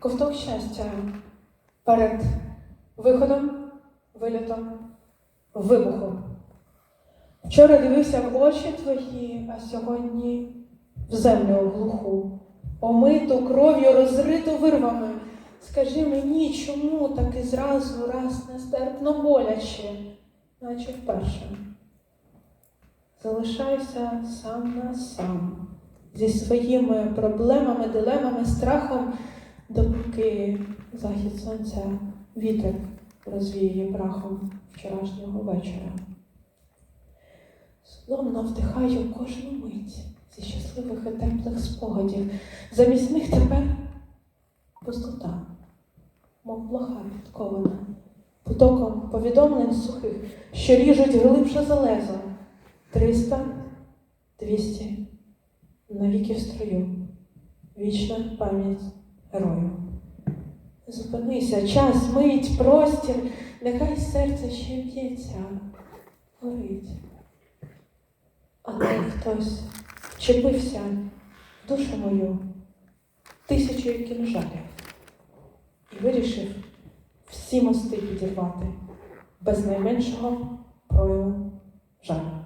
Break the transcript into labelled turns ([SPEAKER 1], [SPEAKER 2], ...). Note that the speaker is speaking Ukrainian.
[SPEAKER 1] ковток щастя перед виходом, вилітом, вибухом. Вчора дивився в очі твої, а сьогодні в землю глуху, омиту кров'ю, розриту вирвами. Скажи мені, чому так і зразу раз нестерпно боляче, наче вперше. Залишайся сам на сам зі своїми проблемами, дилемами, страхом, допоки захід сонця вітер розвіє прахом вчорашнього вечора. Словно вдихаю кожну мить зі щасливих і теплих спогадів. Замість них тепер пустота, мов блага підкована, потоком повідомлень сухих, що ріжуть глибше залезо. Триста, двісті, навіки в строю, вічна пам'ять герою. Зупинися, час, мить, простір, нехай серце ще б'ється, горить. Але хтось вчепився в душу мою тисячою кінжалів і вирішив всі мости підірвати без найменшого прояву жалю.